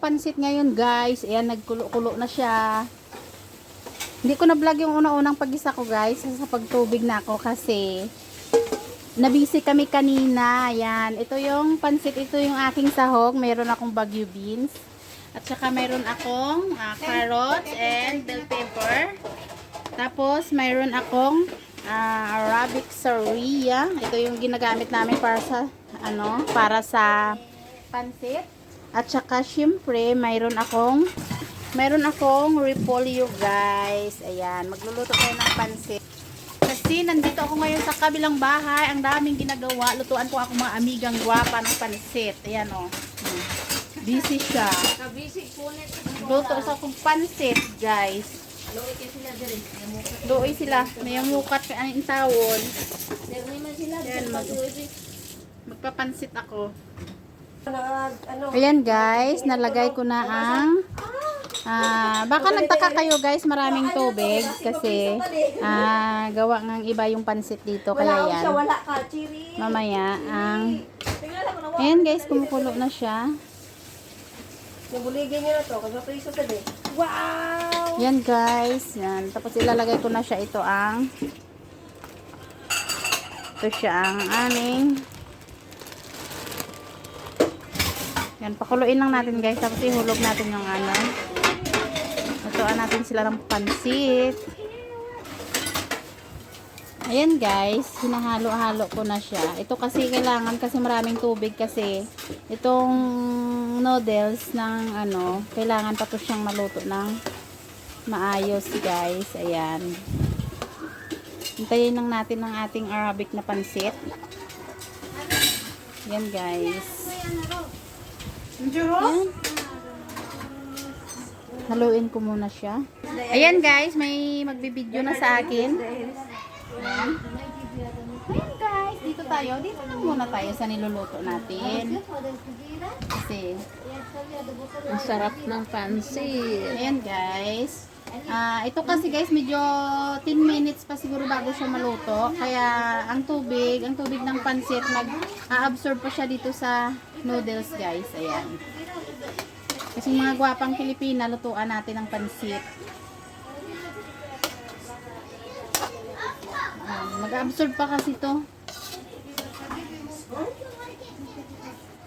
pansit ngayon guys. Ayan, nagkulo-kulo na siya. Hindi ko na-vlog yung una-unang pag-isa ko guys. Sa pagtubig na ako kasi nabisi kami kanina. Ayan, ito yung pansit. Ito yung aking sahog. Meron akong bagyo beans. At saka meron akong ah, carrots and bell pepper. Tapos mayroon akong ah, Arabic Saria. Ito yung ginagamit namin para sa ano, para sa pansit. At saka syempre, mayroon akong mayroon akong repolyo, guys. Ayan, magluluto tayo ng pansit. Kasi nandito ako ngayon sa kabilang bahay, ang daming ginagawa. Lutuan ko ako mga amigang gwapa ng pansit. Ayan oh. Hmm. Busy siya. Luto sa akong pansit, guys. Kay sila diri. Namukat. Doy sila. May mukat pa ang tawon. Diri man sila. Yan, mag- Mag- Magpapansit ako. Ano? Ayan guys, nalagay ko na ang ah, baka nagtaka kayo guys, maraming tubig kasi ah, gawa ng iba yung pansit dito kaya yan. Mamaya ang Ayan guys, kumukulo na siya. Nabuligyan niyo na to, kasi priso sa din. Wow! Yan guys, yan. Tapos ilalagay ko na siya ito ang ito siya ang aming yan, pakuluin lang natin guys. Tapos ihulog natin yung ano. Lutuan natin sila ng pansit. Ayan guys, hinahalo-halo ko na siya. Ito kasi kailangan kasi maraming tubig kasi itong noodles ng ano, kailangan pa to siyang maluto ng maayos guys. Ayan. Hintayin lang natin ang ating Arabic na pansit. Yan guys. Ayan. Haluin ko muna siya. Ayan guys, may magbibideo na sa akin. Ayan. Ayan guys, dito tayo. Dito lang muna tayo sa niluluto natin. Kasi, Ang sarap ng pansit. ayan guys. Ah, ito kasi guys, medyo 10 minutes pa siguro bago siya maluto. Kaya ang tubig, ang tubig ng pansit, mag-absorb pa siya dito sa noodles guys. Ayan. Kasi mga gwapang Pilipina, lutuan natin ng pansit. Ayan, Mag-absorb pa kasi to.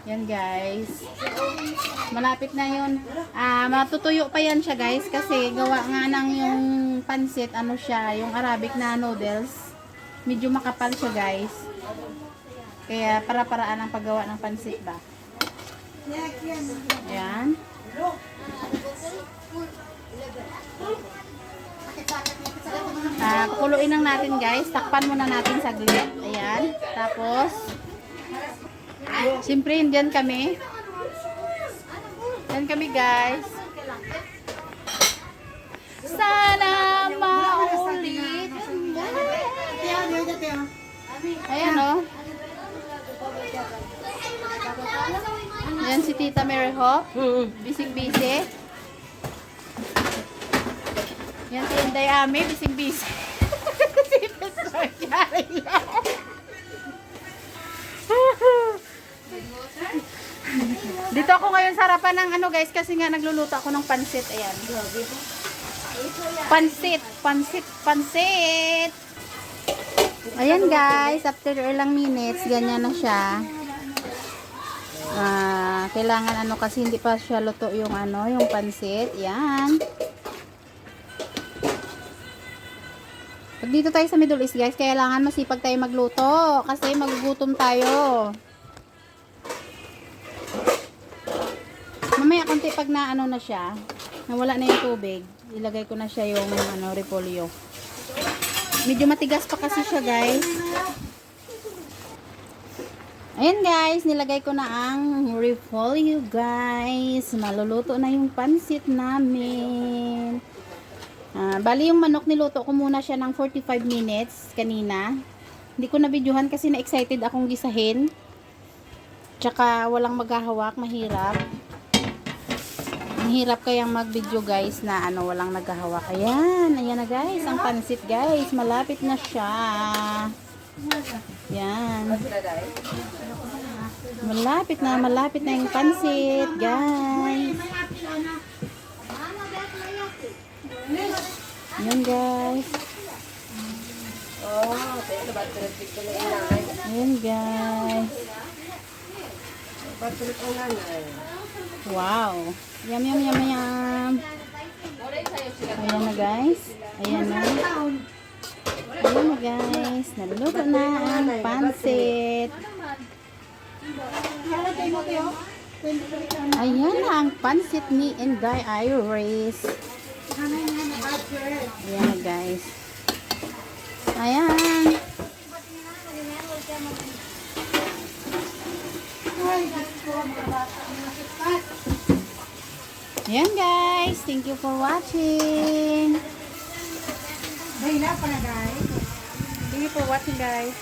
Yan guys. Malapit na yun. Ah, matutuyo pa yan siya guys kasi gawa nga ng yung pansit, ano siya, yung Arabic na noodles. Medyo makapal siya guys. Kaya para-paraan ang paggawa ng pansit ba. Ayan. Ah, kukuluin lang natin guys. Takpan muna natin saglit. Ayan. Tapos, Siyempre, indian kami. Yan kami, guys. Sana maulit. Ayan, oh. Yan si Tita Mary Hop. Bising-bisi. Yan si Inday Ami. Bising-bisi. si Pastor Yari Dito ako ngayon sa harapan ng ano guys kasi nga nagluluto ako ng pansit. Ayan. Pansit, pansit, pansit. Ayan guys, after ilang minutes, ganyan na siya. Ah, kailangan ano kasi hindi pa siya luto yung ano, yung pansit. Ayan. Pag dito tayo sa Middle East guys, kailangan masipag tayo magluto kasi magugutom tayo. Pag na ano na siya, nawala na yung tubig, ilagay ko na siya yung ano, repolyo. Medyo matigas pa kasi siya guys. Ayan guys, nilagay ko na ang repolyo guys. Maluluto na yung pansit namin. Ah, bali yung manok niluto ko muna siya ng 45 minutes kanina. Hindi ko na videohan kasi na-excited akong gisahin. Tsaka walang maghahawak, mahirap. Ang hirap kayang mag-video guys na ano walang naghahawak. Ayan, ayan na guys, ang pansit guys. Malapit na siya. Yan. Malapit na, malapit na yung pansit, guys. Yan guys. Yan guys. Yan guys. Wow. Yum, yum, yum, yum. Ayan na guys. Ayan na. Ayan na guys. Naluluto na ang pansit. Ayan na ang pansit ni Inday Iris. Ayan na guys. Ayan. Ayan guys. Thank you for watching. Dahil na pa na guys. Thank you for watching guys.